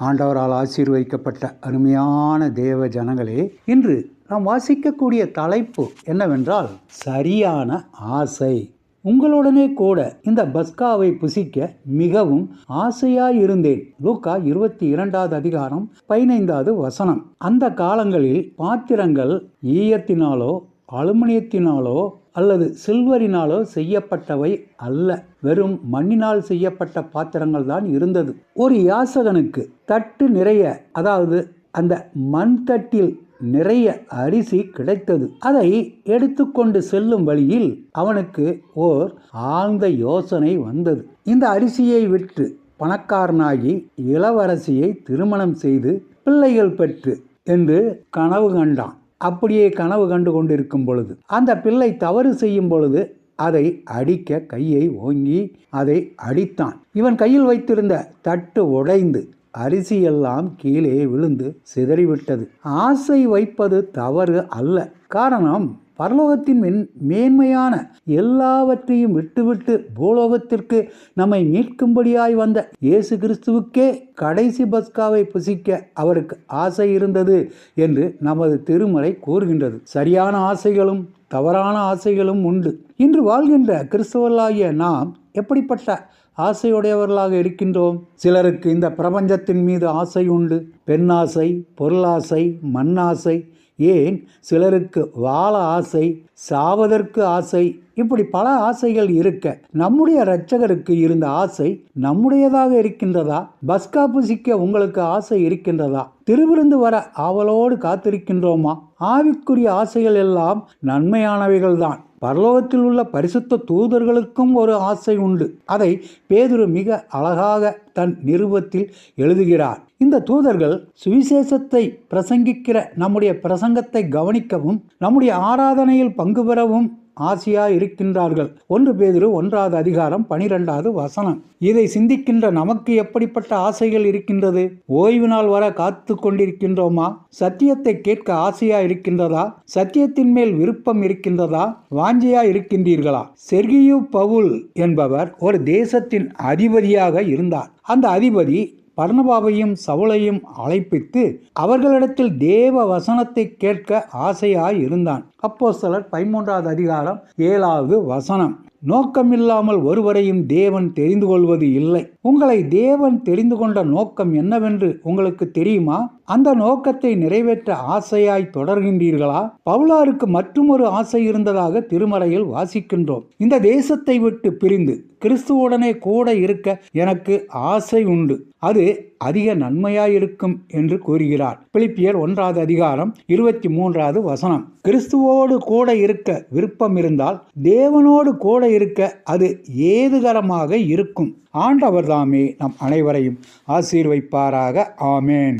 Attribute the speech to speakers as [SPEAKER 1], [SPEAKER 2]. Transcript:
[SPEAKER 1] ஆண்டவரால் ஆசீர்வதிக்கப்பட்ட அருமையான தேவ ஜனங்களே இன்று நாம் வாசிக்கக்கூடிய தலைப்பு என்னவென்றால் சரியான ஆசை. உங்களுடனே கூட இந்த பஸ்காவை புசிக்க மிகவும் ஆசையாயிருந்தேன் லூக்கா இருபத்தி இரண்டாவது அதிகாரம் பதினைந்தாவது வசனம். அந்த காலங்களில் பாத்திரங்கள் ஈயத்தினாலோ அலுமினியத்தினாலோ அல்லது சில்வரினாலோ செய்யப்பட்டவை அல்ல. வெறும் மண்ணினால் செய்யப்பட்ட பாத்திரங்கள் தான் இருந்தது. ஒரு யாசகனுக்கு தட்டு நிறைய அதாவது அந்த மண் தட்டில் நிறைய அரிசி கிடைத்தது. அதை எடுத்துக்கொண்டு செல்லும் வழியில் அவனுக்கு ஓர் ஆழ்ந்த யோசனை வந்தது. இந்த அரிசியை விற்று பணக்காரனாகி இளவரசியை திருமணம் செய்து பிள்ளைகள் பெற்று என்று கனவு கண்டான். அப்படியே கனவு கண்டு கொண்டிருக்கும் பொழுது அந்த பிள்ளை தவறு செய்யும் பொழுது அதை அடிக்க கையை ஓங்கி அதை அடித்தான். இவன் கையில் வைத்திருந்த தட்டு உடைந்து அரிசியெல்லாம் கீழே விழுந்து சிதறிவிட்டது. ஆசை வைப்பது தவறு அல்ல. காரணம் பரலோகத்தின் மென் மேன்மையான எல்லாவற்றையும் விட்டுவிட்டு பூலோகத்திற்கு நம்மை மீட்கும்படியாய் வந்த இயேசு கிறிஸ்துவுக்கே கடைசி பஸ்காவை புசிக்க அவருக்கு ஆசை இருந்தது என்று நமது திருமறை கூறுகின்றது. சரியான ஆசைகளும் தவறான ஆசைகளும் உண்டு. இன்று வாழ்கின்ற கிறிஸ்தவர்களாகிய நாம் எப்படிப்பட்ட ஆசையுடையவர்களாக இருக்கின்றோம்? சிலருக்கு இந்த பிரபஞ்சத்தின் மீது ஆசை உண்டு. பெண்ணாசை பொருளாசை மண்ணாசை ஏன் சிலருக்கு வாழ ஆசை சாவதற்கு ஆசை இப்படி பல ஆசைகள் இருக்க. நம்முடைய இரட்சகருக்கு இருந்த ஆசை நம்முடையதாக இருக்கின்றதா? பஸ்கா புசிக்க உங்களுக்கு ஆசை இருக்கின்றதா? திருவிருந்து வர ஆவலோடு காத்திருக்கின்றோமா? ஆவிக்குரிய ஆசைகள் எல்லாம் நன்மையானவைகள்தான். பரலோகத்தில் உள்ள பரிசுத்த தூதர்களுக்கும் ஒரு ஆசை உண்டு. அதை பேதுரு மிக அழகாக தன் நிருபத்தில் எழுதுகிறார். இந்த தூதர்கள் சுவிசேஷத்தை பிரசங்கிக்கிற நம்முடைய பிரசங்கத்தை கவனிக்கவும் நம்முடைய ஆராதனையில் பங்கு பெறவும் ஆசையா இருக்கின்றார்கள். ஒன்று பேதிரு ஒன்றாவது அதிகாரம் பனிரெண்டாவது வசனம். இதை சிந்திக்கின்ற நமக்கு எப்படிப்பட்ட ஆசைகள் இருக்கின்றது? ஓய்வு நாள் வர காத்து கொண்டிருக்கின்றோமா? சத்தியத்தை கேட்க ஆசையா இருக்கின்றதா? சத்தியத்தின் மேல் விருப்பம் இருக்கின்றதா? வாஞ்சியா இருக்கின்றீர்களா? செர்கியு பவுல் என்பவர் ஒரு தேசத்தின் அதிபதியாக இருந்தார். அந்த அதிபதி பர்ணபாவையும் சவுளையும் அழைப்பித்து அவர்களிடத்தில் தேவ வசனத்தை கேட்க ஆசையாய் இருந்தான் அப்போ சிலர் பதிமூன்றாவது அதிகாரம் ஏழாவது வசனம். நோக்கமில்லாமல் ஒருவரையும் தேவன் தெரிந்து கொள்வது இல்லை. உங்களை தேவன் தெரிந்து கொண்ட நோக்கம் என்னவென்று உங்களுக்கு தெரியுமா? அந்த நோக்கத்தை நிறைவேற்ற ஆசையாய் தொடர்கின்றீர்களா? பவுலாருக்கு மற்றொரு ஆசை இருந்ததாக திருமறையில் வாசிக்கின்றோம். இந்த தேசத்தை விட்டு பிரிந்து கிறிஸ்துவுடனே கூட இருக்க எனக்கு ஆசை உண்டு. அது அதிக நன்மையாயிருக்கும் என்று கூறுகிறார். பிலிப்பியர் ஒன்றாவது அதிகாரம் இருபத்தி மூன்றாவது வசனம். கிறிஸ்துவோடு கூட இருக்க விருப்பம் இருந்தால் தேவனோடு கூட இருக்க அது ஏதுகரமாக இருக்கும். ஆண்டவர் தாமே நம் அனைவரையும் ஆசீர்வைப்பாராக. ஆமேன்.